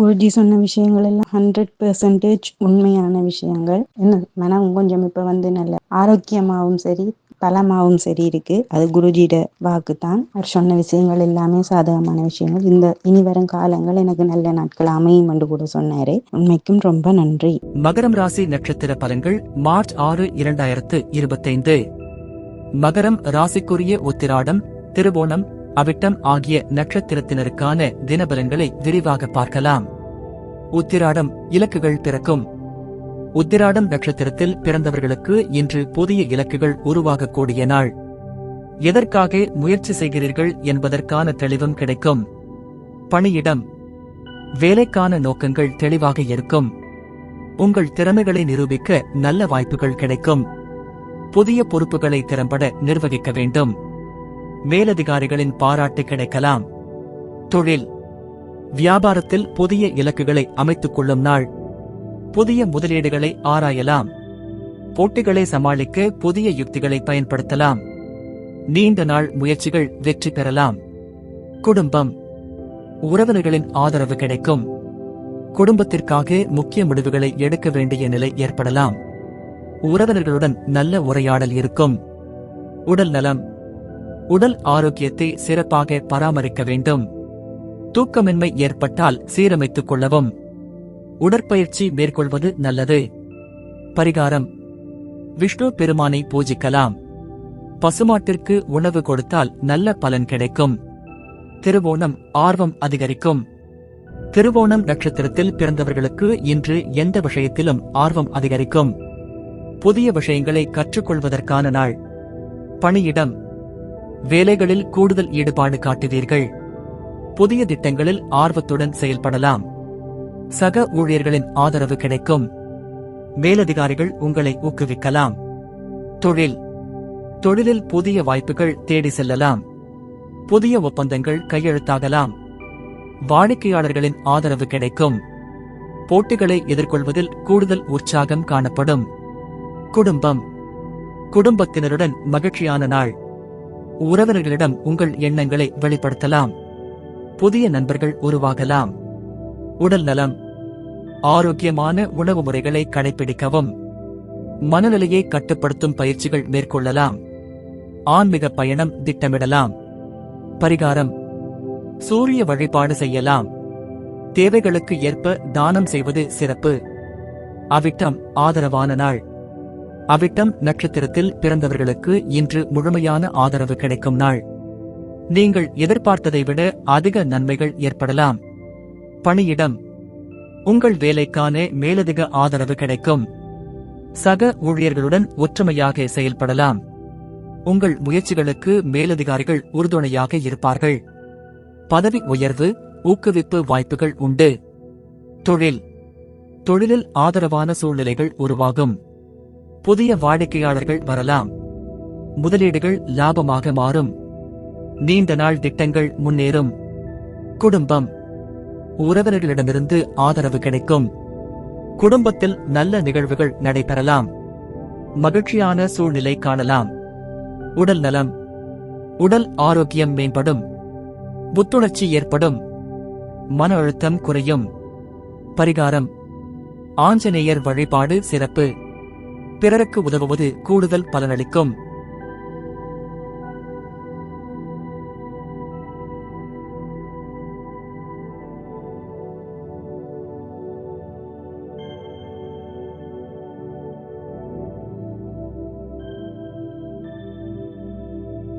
குருஜி சொன்ன விஷயங்கள் எல்லாம் ஹண்ட்ரட் பெர்சன்டேஜ் உண்மையான விஷயங்கள். என்ன? மனம் கொஞ்சம் இப்ப வந்து நல்ல ஆரோக்கியமாகவும் சரி பலமாகவும் சரி இருக்கு. அது குருஜியோட வாக்கு தான் அவர் சொன்ன விஷயங்கள் எல்லாமே சாதகமான விஷயங்கள். இந்த இனி வரும் காலங்கள் எனக்கு நல்ல நாட்கள் அமையும் என்று கூட சொன்னாரு. உண்மைக்கும் ரொம்ப நன்றி. மகரம் ராசி நட்சத்திர பலன்கள் மார்ச் ஆறு இரண்டாயிரத்து இருபத்தைந்து. மகரம் ராசிக்குரிய உத்திராடம் திருவோணம் அவிட்டம் ஆகிய நட்சத்திரத்தினருக்கான தினபலன்களை விரிவாக பார்க்கலாம். உத்திராடம் இலக்குகள் பிறக்கும். உத்திராடம் நட்சத்திரத்தில் பிறந்தவர்களுக்கு இன்று புதிய இலக்குகள் உருவாகக்கூடிய நாள். எதற்காக முயற்சி செய்கிறீர்கள் என்பதற்கான தெளிவும் கிடைக்கும். பணியிடம். வேலைக்கான நோக்கங்கள் தெளிவாக இருக்கும். உங்கள் திறமைகளை நிரூபிக்க நல்ல வாய்ப்புகள் கிடைக்கும். புதிய பொறுப்புகளை திறம்பட நிர்வகிக்க வேண்டும். மேலதிகாரிகளின் பாராட்டு கிடைக்கலாம். தொழில். வியாபாரத்தில் புதிய இலக்குகளை அமைத்துக் கொள்ளும் நாள். புதிய முதலீடுகளை ஆராயலாம். போட்டிகளை சமாளிக்க புதிய யுக்திகளை பயன்படுத்தலாம். நீண்ட நாள் முயற்சிகள் வெற்றி பெறலாம். குடும்பம். உறவினர்களின் ஆதரவு கிடைக்கும். குடும்பத்திற்காக முக்கிய முடிவுகளை எடுக்க வேண்டிய நிலை ஏற்படலாம். உறவினர்களுடன் நல்ல உரையாடல் இருக்கும். உடல் நலம். உடல் ஆரோக்கியத்தை சிறப்பாக பராமரிக்க வேண்டும். தூக்கமின்மை ஏற்பட்டால் சீரமைத்துக் கொள்ளவும். உடற்பயிற்சி மேற்கொள்வது நல்லது. பரிகாரம். விஷ்ணு பெருமானை பூஜிக்கலாம். பசுமாட்டிற்கு உணவு கொடுத்தால் நல்ல பலன் கிடைக்கும். திருவோணம் ஆர்வம் அதிகரிக்கும். திருவோணம் நட்சத்திரத்தில் பிறந்தவர்களுக்கு இன்று எந்த விஷயத்திலும் ஆர்வம் அதிகரிக்கும். புதிய விஷயங்களை கற்றுக்கொள்வதற்கான நாள். பணியிடம். வேலைகளில் கூடுதல் ஈடுபாடு காட்டுவீர்கள். புதிய திட்டங்களில் ஆர்வத்துடன் செயல்படலாம். சக ஊழியர்களின் ஆதரவு கிடைக்கும். மேலதிகாரிகள் உங்களை ஊக்குவிக்கலாம். தொழில். தொழிலில் புதிய வாய்ப்புகள் தேடி செல்லலாம். புதிய ஒப்பந்தங்கள் கையெழுத்தாகலாம். வாடிக்கையாளர்களின் ஆதரவு கிடைக்கும். போட்டிகளை எதிர்கொள்வதில் கூடுதல் உற்சாகம் காணப்படும். குடும்பம். குடும்பத்தினருடன் மகிழ்ச்சியான நாள். உறவினர்களிடம் உங்கள் எண்ணங்களை வெளிப்படுத்தலாம். புதிய நண்பர்கள் உருவாகலாம். உடல் நலம் ஆரோக்கியமான உணவு முறைகளை கடைபிடிக்கவும். மனநிலையை கட்டுப்படுத்தும் பயிற்சிகள் மேற்கொள்ளலாம். ஆன்மீக பயணம் திட்டமிடலாம். பரிகாரம் சூரிய வழிபாடு செய்யலாம். தேவைகளுக்கு ஏற்ப தானம் செய்வது சிறப்பு. அவிட்டம் ஆதரவான நாள். அவிட்டம் நட்சத்திரத்தில் பிறந்தவர்களுக்கு இன்று முழுமையான ஆதரவு கிடைக்கும் நாள். நீங்கள் எதிர்பார்த்ததை விட அதிக நன்மைகள் ஏற்படலாம். பணியிடம். உங்கள் வேலைக்கான மேலதிக ஆதரவு கிடைக்கும். சக ஊழியர்களுடன் ஒற்றுமையாக செயல்படலாம். உங்கள் முயற்சிகளுக்கு மேலதிகாரிகள் உறுதுணையாக இருப்பார்கள். பதவி உயர்வு ஊக்குவிப்பு வாய்ப்புகள் உண்டு. தொழில். தொழிலில் ஆதரவான சூழ்நிலைகள் உருவாகும். புதிய வாடிக்கையாளர்கள் வரலாம். முதலீடுகள் லாபமாக மாறும். நீண்ட நாள் திட்டங்கள் முன்னேறும். குடும்பம். உறவினர்களிடமிருந்து ஆதரவு கிடைக்கும். குடும்பத்தில் நல்ல நிகழ்வுகள் நடைபெறலாம். மகிழ்ச்சியான சூழ்நிலை காணலாம். உடல் நலம். உடல் ஆரோக்கியம் மேம்படும். புத்துணர்ச்சி ஏற்படும். மன அழுத்தம் குறையும். பரிகாரம். ஆஞ்சநேயர் வழிபாடு சிறப்பு. பிறருக்கு உதவுவது கூடுதல் பலனளிக்கும்.